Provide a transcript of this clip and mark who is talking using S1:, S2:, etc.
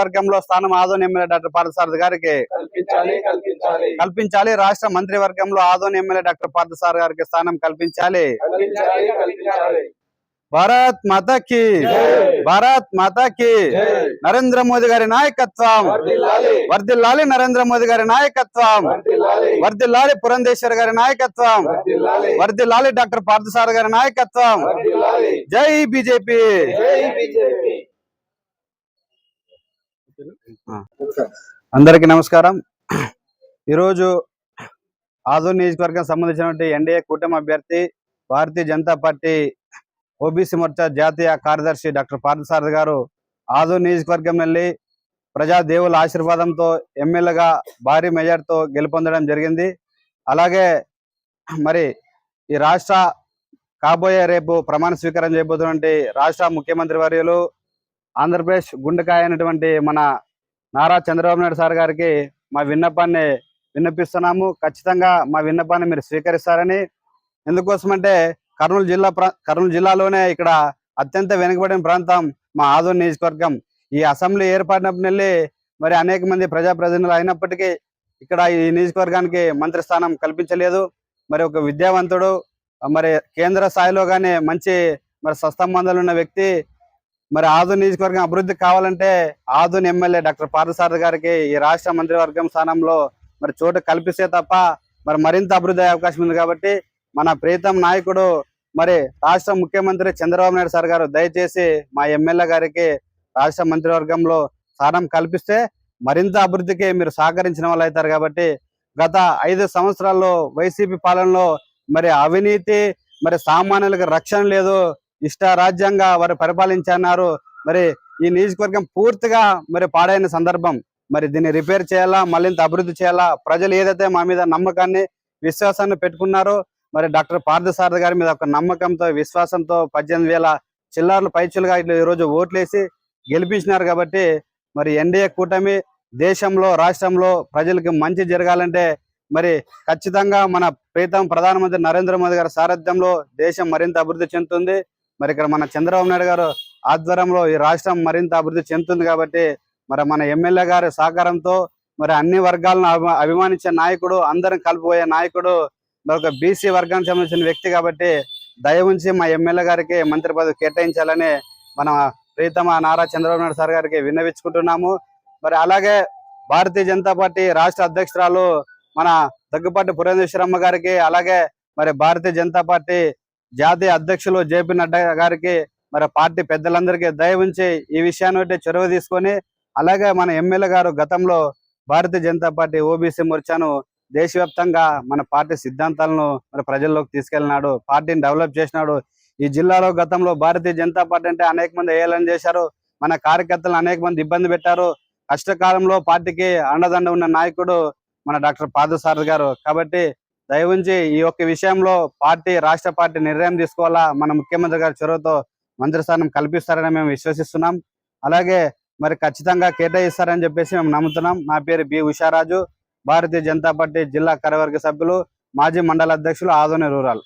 S1: వర్గంలో స్థానం Adoni MLA doctor Parthasarathi గారికి
S2: కల్పించాలి
S1: రాష్ట్ర మంత్రివర్గంలో ఆదోని ఎమ్మెల్యే డాక్టర్ పార్థసారథి గారికి స్థానం కల్పించాలి. భారత్ మాతకి భారత్ మాతకి. నరేంద్ర మోదీ గారి నాయకత్వం. వర్దిల్లాలి. నరేంద్ర మోదీ గారి నాయకత్వం. వర్దిల్లాలి. పురంధేశ్వర్ గారి నాయకత్వం. వర్దిల్లాలి. డాక్టర్ పార్థసారథి గారి నాయకత్వం. జై బీజేపీ. అందరికీ నమస్కారం. ఈరోజు ఆదూర్ నియోజకవర్గం సంబంధించినటువంటి ఎన్డీఏ కూటమి అభ్యర్థి భారతీయ జనతా పార్టీ ఓబీసీ మోర్చా జాతీయ కార్యదర్శి డాక్టర్ పార్థసారథి గారు ఆదూర్ నియోజకవర్గం వెళ్ళి ప్రజా దేవుల ఆశీర్వాదంతో ఎమ్మెల్యేగా భారీ మెజార్టీతో గెలుపొందడం జరిగింది. అలాగే మరి ఈ రాష్ట్ర కాబోయే రేపు ప్రమాణ స్వీకారం చేయబోతున్నటువంటి రాష్ట్ర ముఖ్యమంత్రి వర్యులు ఆంధ్రప్రదేశ్ గుండెకాయ అయినటువంటి మన నారా చంద్రబాబు నాయుడు సార్ గారికి మా విన్నపాన్ని విన్నపిస్తున్నాము. ఖచ్చితంగా మా విన్నపాన్ని మీరు స్వీకరిస్తారని. ఎందుకోసమంటే కర్నూలు జిల్లా ప్రా- కర్నూలు జిల్లాలోనే ఇక్కడ అత్యంత వెనుకబడిన ప్రాంతం మా ఆదోని నియోజకవర్గం. ఈ అసెంబ్లీ ఏర్పడినప్పటి నుండి మరి అనేక మంది ప్రజాప్రతినిధులు అయినప్పటికీ ఇక్కడ ఈ నియోజకవర్గానికి మంత్రి స్థానం కల్పించలేదు. మరి ఒక విద్యావంతుడు మరి కేంద్ర స్థాయిలో కానీ మంచి మరి సస్తంబంధాలు ఉన్న వ్యక్తి మరి ఆదు నియోజకవర్గం అభివృద్ధి కావాలంటే ఆదుని ఎమ్మెల్యే డాక్టర్ పార్థసారథి గారికి ఈ రాష్ట్ర మంత్రివర్గం స్థానంలో మరి చోటు కల్పిస్తే తప్ప మరి మరింత అభివృద్ధి అయ్యే అవకాశం ఉంది కాబట్టి మన ప్రీతం నాయకుడు మరి రాష్ట్ర ముఖ్యమంత్రి చంద్రబాబు నాయుడు సార్ గారు దయచేసి మా ఎమ్మెల్యే గారికి రాష్ట్ర మంత్రివర్గంలో స్థానం కల్పిస్తే మరింత అభివృద్ధికి మీరు సహకరించిన వాళ్ళు అవుతారు కాబట్టి గత ఐదు సంవత్సరాల్లో వైసీపీ పాలనలో మరి అవినీతి మరి సామాన్యులకు రక్షణ లేదు ఇష్ట రాజ్యంగా వారు పరిపాలించన్నారు. మరి ఈ నియోజకవర్గం పూర్తిగా మరి పాడైన సందర్భం. మరి దీన్ని రిపేర్ చేయాలా మళ్ళీ అభివృద్ధి చేయాలా? ప్రజలు ఏదైతే మా మీద నమ్మకాన్ని విశ్వాసాన్ని పెట్టుకున్నారో మరి డాక్టర్ పార్థసారథి గారి మీద ఒక నమ్మకంతో విశ్వాసంతో పద్దెనిమిది వేల చిల్లర్లు పైచులుగా ఇట్లా ఈరోజు ఓట్లేసి గెలిపించినారు కాబట్టి మరి ఎన్డీఏ కూటమి దేశంలో రాష్ట్రంలో ప్రజలకు మంచి జరగాలంటే మరి ఖచ్చితంగా మన ప్రీతం ప్రధానమంత్రి నరేంద్ర మోదీ గారి సారథ్యంలో దేశం మరింత అభివృద్ధి చెందుతుంది. మరి ఇక్కడ మన చంద్రబాబు నాయుడు గారు ఆధ్వర్యంలో ఈ రాష్ట్రం మరింత అభివృద్ధి చెందుతుంది కాబట్టి మరి మన ఎమ్మెల్యే గారి సహకారంతో మరి అన్ని వర్గాలను అభిమానించే నాయకుడు అందరం కలిపిపోయే నాయకుడు మరి ఒక బీసీ వర్గానికి సంబంధించిన వ్యక్తి కాబట్టి దయ ఉంచి మా ఎమ్మెల్యే గారికి మంత్రి పదవి కేటాయించాలని మన ప్రీతమ నారా చంద్రబాబు నాయుడు సార్ గారికి విన్నవించుకుంటున్నాము. మరి అలాగే భారతీయ జనతా పార్టీ రాష్ట్ర అధ్యక్షురాలు మన దగ్గుపాటి పురేంద్రేశ్వరమ్మ గారికి అలాగే మరి భారతీయ జనతా పార్టీ జాతీయ అధ్యక్షులు జేపీ నడ్డా గారికి మరి పార్టీ పెద్దలందరికీ దయ ఉంచి ఈ విషయాన్ని బట్టి చొరవ తీసుకొని అలాగే మన ఎమ్మెల్యే గారు గతంలో భారతీయ జనతా పార్టీ ఓబీసీ మోర్చాను దేశవ్యాప్తంగా మన పార్టీ సిద్ధాంతాలను మరి ప్రజల్లోకి తీసుకెళ్ళినాడు పార్టీని డెవలప్ చేసినాడు. ఈ జిల్లాలో గతంలో భారతీయ జనతా పార్టీ అంటే అనేక మంది ఏలని చేశారు మన కార్యకర్తలను అనేక మంది ఇబ్బంది పెట్టారు. కష్టకాలంలో పార్టీకి అండదండ ఉన్న నాయకుడు మన డాక్టర్ పాదసారథి గారు. కాబట్టి దయవుంచి ఈ యొక్క విషయంలో పార్టీ రాష్ట్ర పార్టీ నిర్ణయం తీసుకోవాలా? మన ముఖ్యమంత్రి గారి చొరవతో మంత్రి స్థానం కల్పిస్తారని మేము విశ్వసిస్తున్నాం. అలాగే మరి ఖచ్చితంగా కేటాయిస్తారని చెప్పేసి మేము నమ్ముతున్నాం. నా పేరు బి ఉషారాజు. భారతీయ జనతా పార్టీ జిల్లా కార్యవర్గ సభ్యులు మాజీ మండల అధ్యక్షులు ఆదోని రూరల్.